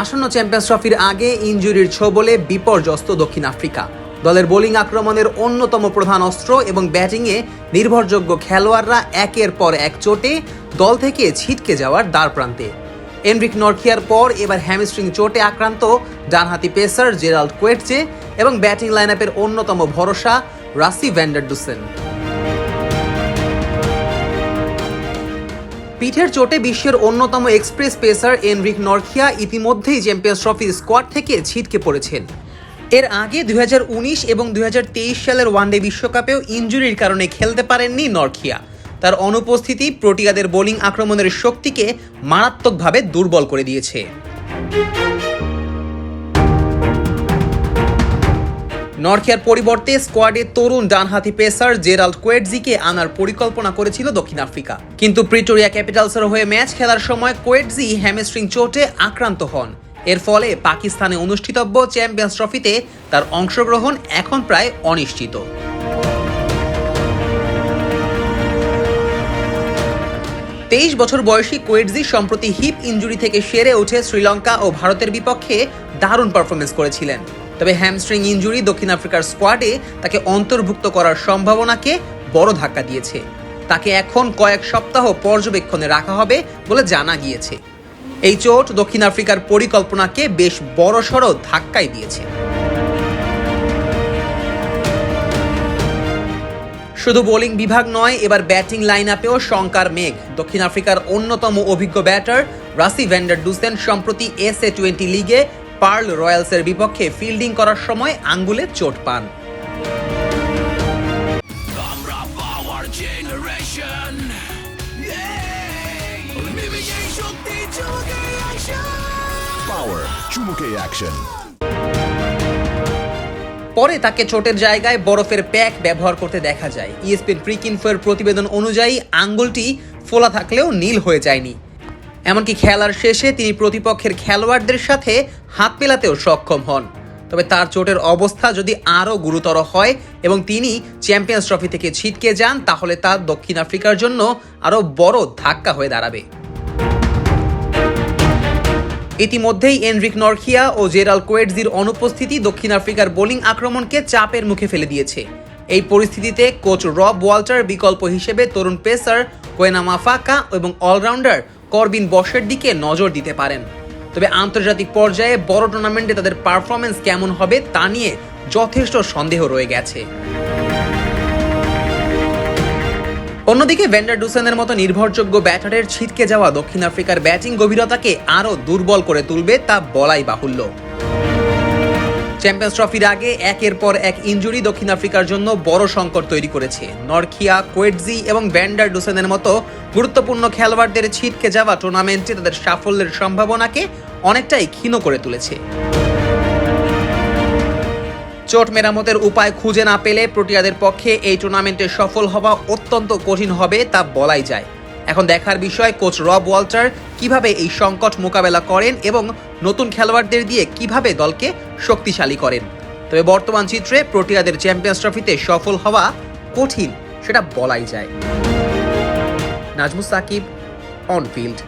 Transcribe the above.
আসন্ন চ্যাম্পিয়ন্স ট্রফির আগে ইনজুরির ছোবলে বিপর্যস্ত দক্ষিণ আফ্রিকা। দলের বোলিং আক্রমণের অন্যতম প্রধান অস্ত্র এবং ব্যাটিংয়ে নির্ভরযোগ্য খেলোয়াড়রা একের পর এক চোটে দল থেকে ছিটকে যাওয়ার দ্বার প্রান্তে এনরিক নরখিয়ার পর এবার হ্যামস্ট্রিং চোটে আক্রান্ত ডানহাতি পেসার জেরাল্ড কোয়েটজে এবং ব্যাটিং লাইন অন্যতম ভরসা রাসি ভ্যান্ডারডুসেন পিঠের চোটে বিশ্বের অন্যতম এক্সপ্রেস পেসার এনরিক নরখিয়া ইতিমধ্যেই চ্যাম্পিয়ন্স ট্রফির স্কোয়াড থেকে ছিটকে পড়েছেন। এর আগে দু হাজার উনিশ এবং দুই হাজার তেইশ সালের ওয়ানডে বিশ্বকাপেও ইঞ্জুরির কারণে খেলতে পারেননি নরখিয়া। তার অনুপস্থিতি প্রোটিয়াদের বোলিং আক্রমণের শক্তিকে মারাত্মকভাবে দুর্বল করে দিয়েছে। নরখিয়ার পরিবর্তে স্কোয়াডে তরুণ ডানহাতি পেসার জেরাল্ড কোয়েটজিকে আনার পরিকল্পনা করেছিল দক্ষিণ আফ্রিকা। কিন্তু প্রিটোরিয়া ক্যাপিটালসের হয়ে ম্যাচ খেলার সময় কোয়েটজি হ্যামস্ট্রিং চোটে আক্রান্ত হন। এর ফলে পাকিস্তানে অনুষ্ঠিতব্য চ্যাম্পিয়ন্স ট্রফিতে তার অংশগ্রহণ এখন প্রায় অনিশ্চিত। তেইশ বছর বয়সী কোয়েটজি সম্প্রতি হিপ ইঞ্জুরি থেকে সেরে উঠে শ্রীলঙ্কা ও ভারতের বিপক্ষে দারুণ পারফরমেন্স করেছিলেন। তবে হ্যামস্ট্রিং ইঞ্জুরি দক্ষিণ আফ্রিকার স্কোয়াডে তাকে অন্তর্ভুক্ত করার সম্ভাবনাকে বড় ধাক্কা দিয়েছে। তাকে এখন কয়েক সপ্তাহ পর্যবেক্ষণে রাখা হবে বলে জানা গিয়েছে। এই চোট দক্ষিণ আফ্রিকার পরিকল্পনাকে বেশ বড়সড় ধাক্কাই দিয়েছে। শুধু বোলিং বিভাগ নয়, এবার ব্যাটিং লাইন আপেও শঙ্কার মেঘ। দক্ষিণ আফ্রিকার অন্যতম অভিজ্ঞ batter Rassie van der Dussen সম্প্রতি এস এ টোয়েন্টি লিগে পার্ল রয়্যালসের বিপক্ষে ফিল্ডিং করার সময় আঙ্গুলে চোট পান। পরে তাকে চোটের জায়গায় বরফের প্যাক ব্যবহার করতে দেখা যায়। E ইএসপিন প্রিকিনফোর প্রতিবেদন অনুযায়ী আঙ্গুলটি ফোলা থাকলেও নীল হয়ে যায়নি। এমনকি খেলার শেষে তিনি প্রতিপক্ষের খেলোয়াড়দের সাথে হাত মেলাতেও সক্ষম হন। তবে তার চোটের অবস্থা যদি আরও গুরুতর হয় এবং তিনি চ্যাম্পিয়ন্স ট্রফি থেকে ছিটকে যান, তাহলে তা দক্ষিণ আফ্রিকার জন্য আরও বড় ধাক্কা হয়ে দাঁড়াবে। ইতিমধ্যেই এনরিক নরখিয়া ও জেরাল কোয়েটজির অনুপস্থিতি দক্ষিণ আফ্রিকার বোলিং আক্রমণকে চাপের মুখে ফেলে দিয়েছে। এই পরিস্থিতিতে কোচ রব ওয়াল্টার বিকল্প হিসেবে তরুণ পেসার কোয়েনা মাফাকা এবং অলরাউন্ডার করবিন বসের দিকে নজর দিতে পারেন। তবে আন্তর্জাতিক পর্যায়ে বড় টুর্নামেন্টে তাদের পারফরমেন্স কেমন হবে তা নিয়ে যথেষ্ট সন্দেহ রয়ে গেছে। অন্যদিকে ভ্যান্ডার ডুসেনের মতো নির্ভরযোগ্য ব্যাটারের ছিটকে যাওয়া দক্ষিণ আফ্রিকার ব্যাটিং গভীরতাকে আরও দুর্বল করে তুলবে তা বলাই বাহুল্য। চ্যাম্পিয়ন্স ট্রফির আগে একের পর এক ইনজুরি দক্ষিণ আফ্রিকার জন্য বড় সংকট তৈরি করেছে। নরখিয়া, কোয়েটজি এবং ভ্যান্ডার ডুসেনের মতো গুরুত্বপূর্ণ খেলোয়াড়দের ছিটকে যাওয়া টুর্নামেন্টে তাদের সাফল্যের সম্ভাবনাকে অনেকটাই ক্ষীণ করে তুলেছে। চোট মেরামতের উপায় খুঁজে না পেলে প্রোটিয়াদের পক্ষে এই টুর্নামেন্টে সফল হওয়া অত্যন্ত কঠিন হবে তা বলাই যায়। এখন দেখার বিষয় কোচ রব ওয়াল্টার কীভাবে এই সংকট মোকাবেলা করেন এবং নতুন খেলোয়াড়দের দিয়ে কীভাবে দলকে শক্তিশালী করেন? তবে বর্তমান চিত্রে প্রোটিয়াদের চ্যাম্পিয়ন্স ট্রফিতে সফল হওয়া কঠিন, সেটা বলাই যায়। Najmus Shakib on field